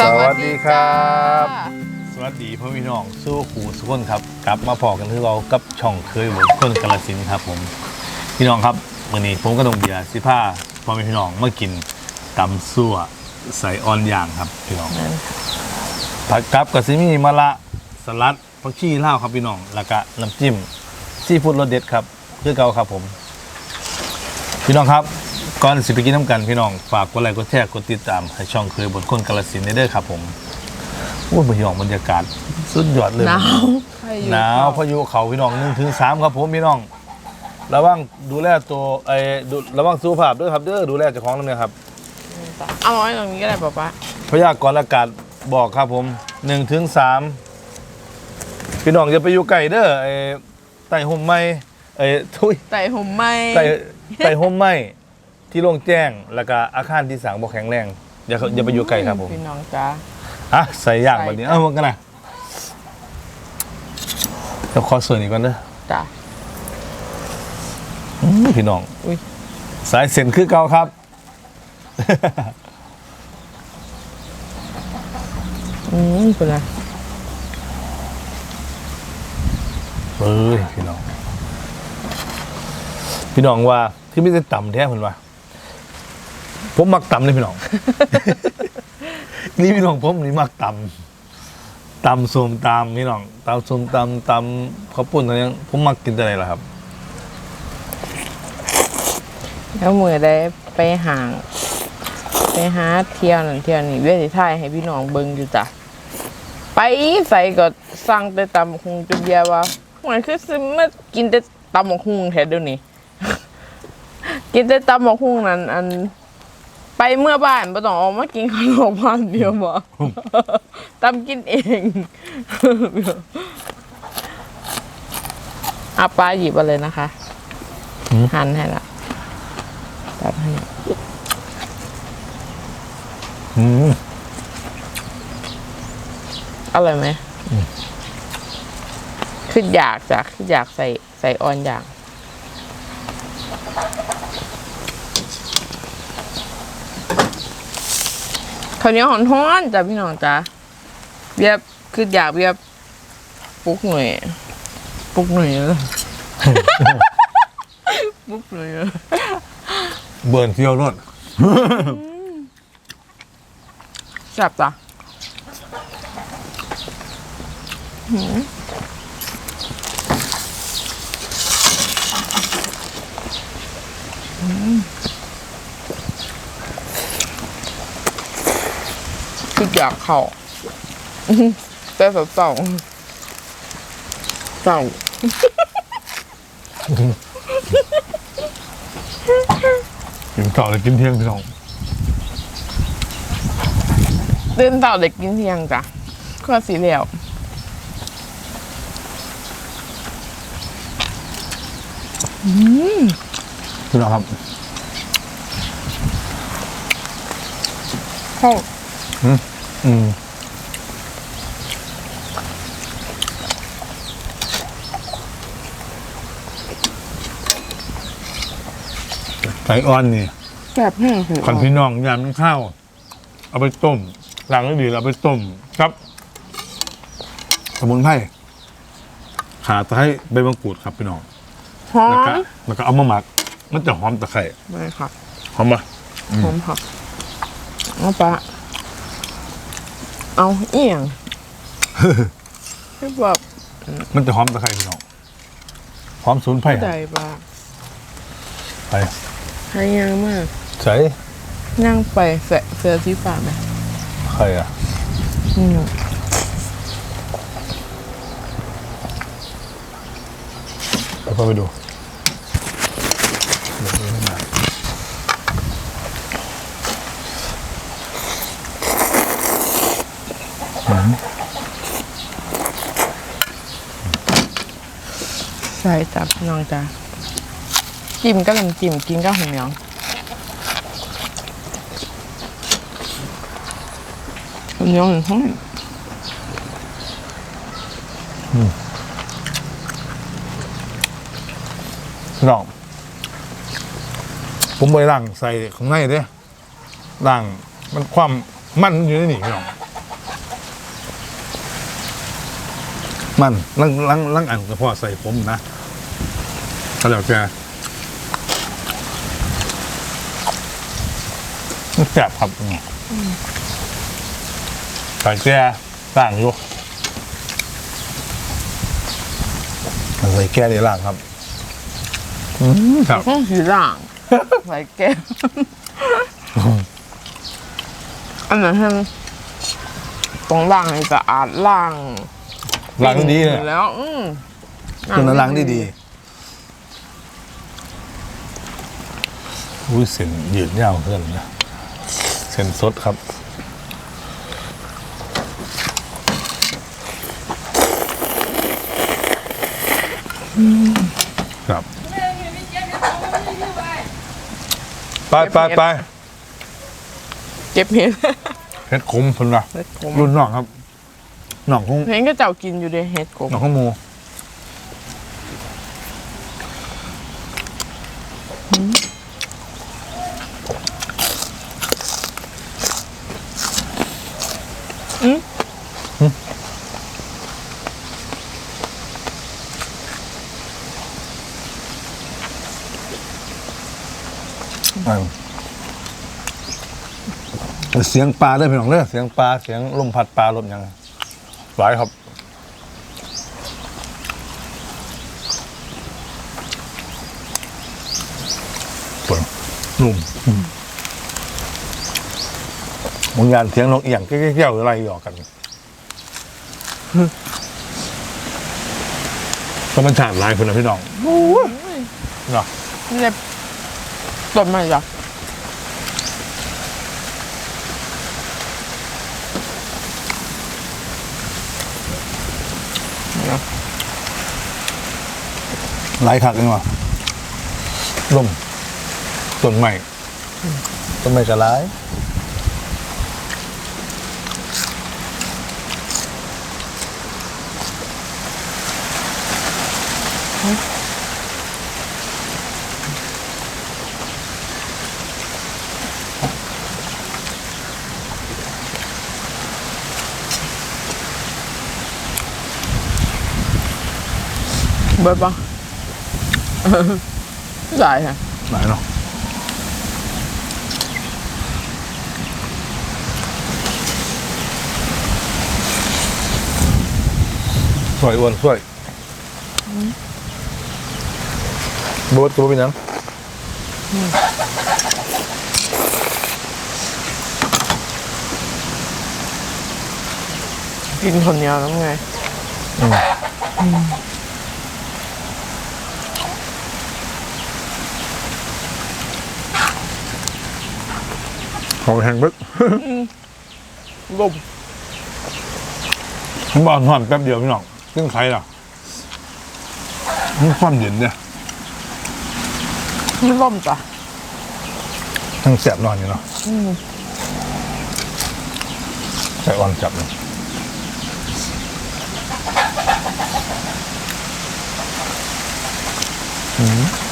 สวัสดีครับค่ะสวัสดีพ่อพี่น้องสู้ขู่สุกคนครับ กลับมาพอกันที่เรากับช่องเคยบุญคนกาลสินธุ์ครับผมพี่น้องครับวันนี้ผมก็ต้องเบียร์สิผ้าพ่อแม่พี่น้องมากินตำซั่วใส่ออนย่างครับพี่น้องผัดกับกับซิมีมะละสลัดผักชีลาวครับพี่น้องแล้วก็น้ำจิ้มซีฟู้ดรสเด็ดครับคือเก่าครับผม พี่น้องครับ ก่อนสิไปกินน้ำกันพี่น้อง ฝากกดไลค์กดแชร์กดติดตาม ให้ช่องเคยบนคนกาลสินธุ์ได้เด้อครับผมอู้พี่น้องบรรยากาศสุดยอดเลยหนาวหนาวพายุเขาพี่น้องหนึ่งถึงสามครับผมพี่น้องระวังดูแลตัวไอ้ดูระวังสุขภาพด้วยครับเด้อดูแลเจ้าของนั่นเองครับเอาไว้ตรงนี้ก็ได้ป๊าป๊าพยากรณ์อากาศบอกครับผมหนึ่งถึงสามพี่น้องอย่าไปอยู่ไกลเด้อไอ้ไต่ห่มไม้ไอ้ทุยไต่ห่มไหมไต่ไต่ห่มไม้ ที่โล่งแจ้ง แล้วก็อาคารที่สร้างบ่แข็งแรง อย่าอย่าไปอยู่ไกลครับผม พี่น้องจ้า อะใส่ย่างแบบนี้ ใส่ เอ้ามันกันนะเดี๋ยวขอส่วนอีกก่อนเด้อจ้า อืมพี่น้องอุ๊ย สายเส้นคือเก่าครับ อืมเป็นไรเอ้ยพี่น้อง พี่น้องว่าที่ไม่ได้ต่ำแท้ผมว่า ผมมักต่ำเลยพี่น้อง นี่พี่น้องผมนี่มักต่ำต่ำส้มตำพี่น้องตำส้มตำตำข้าวปุ้นอะไรยังผมมักกินอะไรล่ะครับ แล้วมือได้ไปห่าง ไปหาเที่ยวนั่นเที่ยวนี่เวียสิท่ายให้พี่น้องเบิ่งอยู่จ้ะไปใส่ก็สั่งแต่ตำบักหุงจนเบียว่ามันคือสิมากินแต่ตำบักหุงแท้เดี๋ยวนี้ กินแต่ตำบักหุงนั่นอัน ไปเมื่อบ้านบ่ต้องออกมากินข้างนอกบ้านเดียวบ่ตำกินเองอาปลาหยิบมาเลยนะคะหืมหั่นให้ละตัดให้อืมอร่อยไหมคืออยากจ้ะคืออยากใส่ใส่ออนอย่าง ข้าวเหนียวหอนท้อนๆจ้ะพี่น้องจ้ะเบียบคืออยากเบียบปลุกหน่อยปลุกหน่อยเลยปลุกหน่อยเลยเบิร์นเที่ยวรถแซ่บจ้ะหืมอืม คืออยากเข้าอื้อหือแต่สาวสองเศร้ากินต่อเลยกินเที่ยงพี่น้องเดินต่อเด็กกินเที่ยงจ้ะก็สีเหลวพี่น้องครับ เข้า อืมไก่อ่อนนี่แบบแห้งหูขันพี่น้องยามน้ำข้าว เอาไปต้มหลังแล้วดีเราไปต้มครับ สมุนไพรขาตะไคร้ใบมะกรูดครับพี่น้องหอแล้วก็มแล้วก็เอามาหมัก มันจะหอมตะไคร้ไม่ค่ะหอมปะหอมผักเอาปะ เอาเอียงให้บอกมันจะหอมตะไคร้พี่น้องหอมสมุนไพรใจปะไปให้ยังมากใส่นั่งไปเสะเสือที่ฝาไหมใครอะอืมเดี๋ยวพ่อไปดู ใส่จับน้องจ้าจิ้มก็ลำจิ้มกินก็หอมเหนียวหอมเหนียวหนึ่งห้องพี่น้องผมไปล่างใส่ข้างในเด้ล่างมันความมันอยู่ในนี่พี่น้อง มันลังลังลังอันกับพ่อใส่ผมนะก็แล้วแกมันแสบครับใส่แก่ต่างอยู่ใส่แก่ในล่างครับอืมครับต้องสีล่างใส่แก้วอันนั้นให้มันตรงล่างให้สะอาดล่าง ล้างดีเลยแล้วอืมตัวนั้นล้างได้ดีอุ้ยเส้นยืดยาวเพื่อนนะเส้นสดครับ ครับ ไปไปไปเก็บเห็ดเพชรคุ้มเพิ่นละเห็ดกลมรุ่นน้องครับ น้องคงเห็นก็เจ้ากินอยู่เด้เห็ดกลมน้องข้างหมูเสียงปลาด้วยพี่น้องเด้อเสียงปลาเสียงลมพัดปลาลมยัง หลายครับเปิดนุ่มบางอย่างเสียงนกเอียงเกี้ยวๆหรืออะไรหยอกกันก็มันฉาดลายคนนะพี่น้องเนาะเล็บต้นไม้จ้ะ หลายคักเองว่ะลมต้นใหม่ต้นใหม่กระไรเบิด ปะได้ค่ะไหนเนาะสวยอ้วนสวยบดตัวเป็นหยังกินคนเดียวแล้วไง เขาแห้งบึกลมผมบอกนอนแป๊บเดียวพี่น้องซึ่งใครล่ะนี่ความเย็นเนี่ยมันลมจ้ะทั้งแสบนอนอยู่เนาะใส่อ่อนจับเลยพี่พูดให้พังหน่อย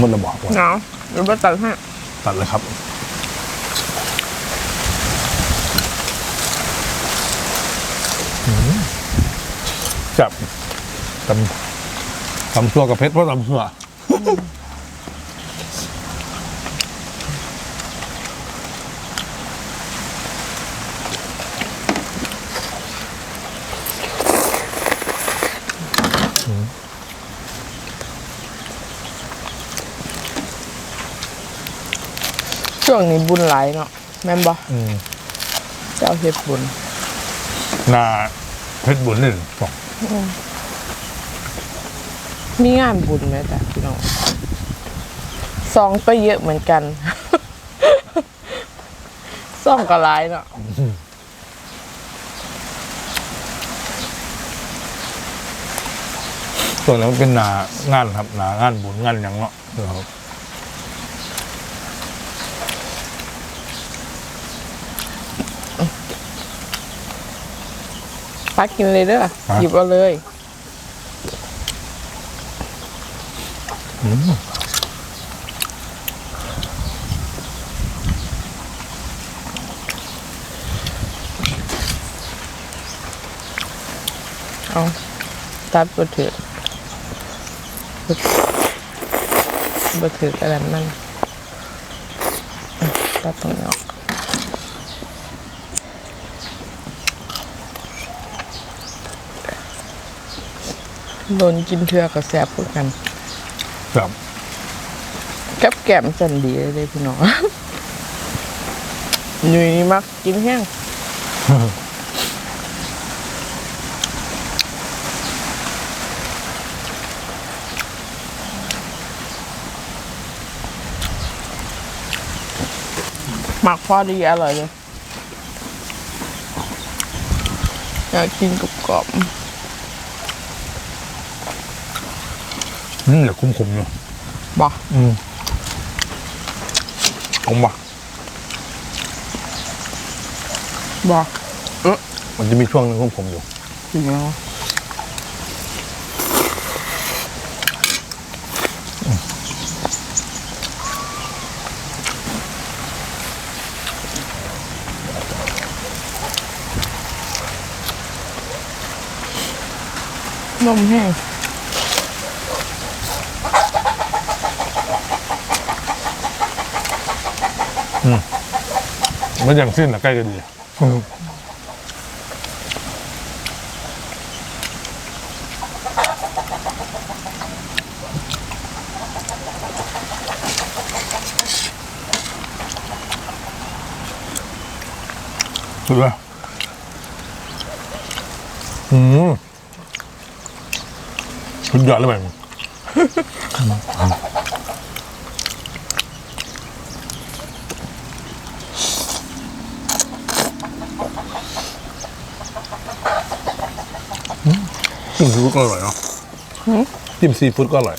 มันระบอกว่าหนาว หรือว่าตัดให้ตัดเลยครับอืมจับตำตำซัวกับเพชรเพราะตำซัว ช่วงนี้บุญหลายเนาะแม่นบ่อืเจ้าเฮ็ดบุญหนาเพชรบุญหนึ่บอกมีงานบุญไหมจ๊ะพี่น้องซองก็เยอะเหมือนกัน ซองก็หลายเนาะส่วนนั้นเป็นหนางานครับนางานบุญงานอย่างเนาะครับ ปักกินเลยเด้อหยิบเอาเลยเอาตัดบะถือบะถือกระดานมันอะตัดตรงนี้ออก โดนกินเทือกับแสบพวกกันครับแกับแก้มจันดีเลยพี่น้องหนุ่ยนี่มักกินแห้งหมักพอดีอร่อยเลยอยากกินกรอบอื มเดี๋ยวคุ้มๆอยู่ๆบอกอืมผมว่าบอกมันจะมีช่วงหนึงคุ้มๆอยู่จริงแล้วนมแห้ง มันอย่างสิ้นอะใกล้กันดีสุดละอืมสุดยอดเลยแบบจิ้ม ดก็อร่อยเนาะจิ้มซีฟู้ดก็อร่อย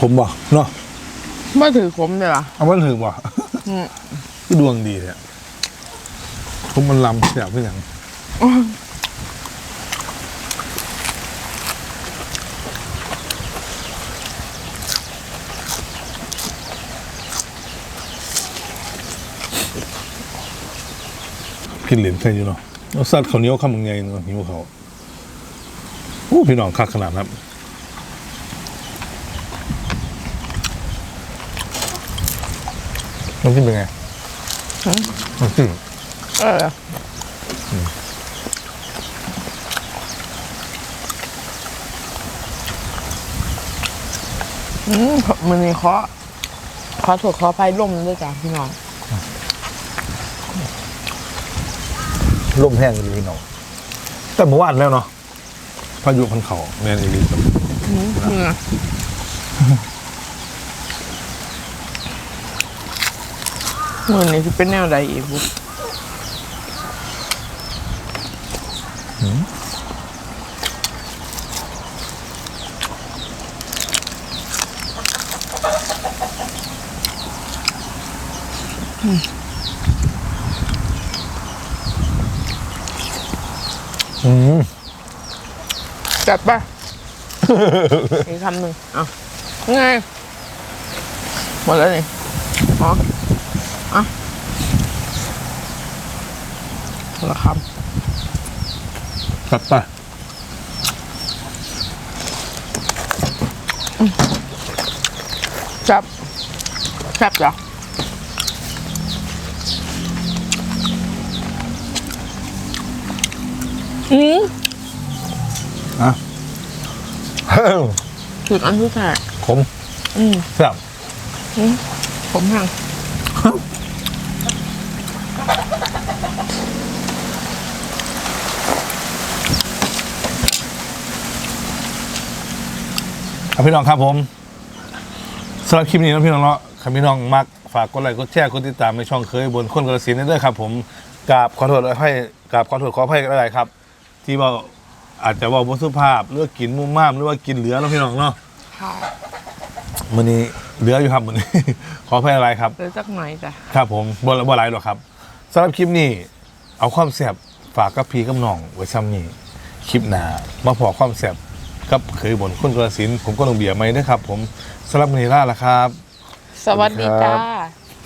ผมบ่เนาะไม่ถือขมเลยเหรอเอามันถึงบ่อืม คือดวงดีเนี่ยผมมันลำเสียบเพื่ออย่าง พี่เหรียญใช่อยู่เนาะเอาสัตว์เขาวเหนี้ยวคำมึงไงเนาะหิวเขาโอ้พี่น้องคักขนาดนั้นน้ำจิ้มเป็นไงน้ำจิ้ม เอออื มมันนี่เคาะขอถูกขอไฟล่มด้วยจ้ะพี่น้องลมแห้งเลยพี่น้องแต่เมื่อวานแล้วเนาะพายุพันเขาแมนอีลีครับเนี่ยมือนี่ที่เป็นแนวใดอีกบุ๊ อืมจัดไปอีกคำหนึ่งเอะไงหมดแล้วนี่อ๋ออะคนละคจัดไปำจับจับจ้ะ อืมอะจุดอันที่แปดผมอืมแซ่บอืมขมทางครับพี่น้องครับผมสำหรับคลิปนี้นะพี่น้องเนาะคำพี่น้องมักฝากกดไลค์กดแชร์กดติดตามในช่องเคยบนคนกระสินได้ด้วยครับ ผมกราบขอโทษให้กราบขอโทษขออภัยกันได้ครับ ที่ว่าอาจจะว่าบสุภาพหรือว่ากินมุมมามหรือว่ากินเหลือเนาะพี่น้องเนาะค่ะมันนี้เหลืออยู่ครับมันนี้ ขออภัยอะไรครับเดี๋ยวจักหน่อยจ้ะครับผมบ่บ่หลายหรอกครับสำหรับคลิปนี้ เอาความแสบฝากกับพี่กับน้องไว้ซ้ำนี้คลิปหน้ามาพอความแสบกับเคยบนคนกระสินธุ์ผมก็ลงเบียร์ไหมด้วยครับ ผมสำหรับวันนี้ล่าละครับ สวัสดีสวัสดีครัจ้าบ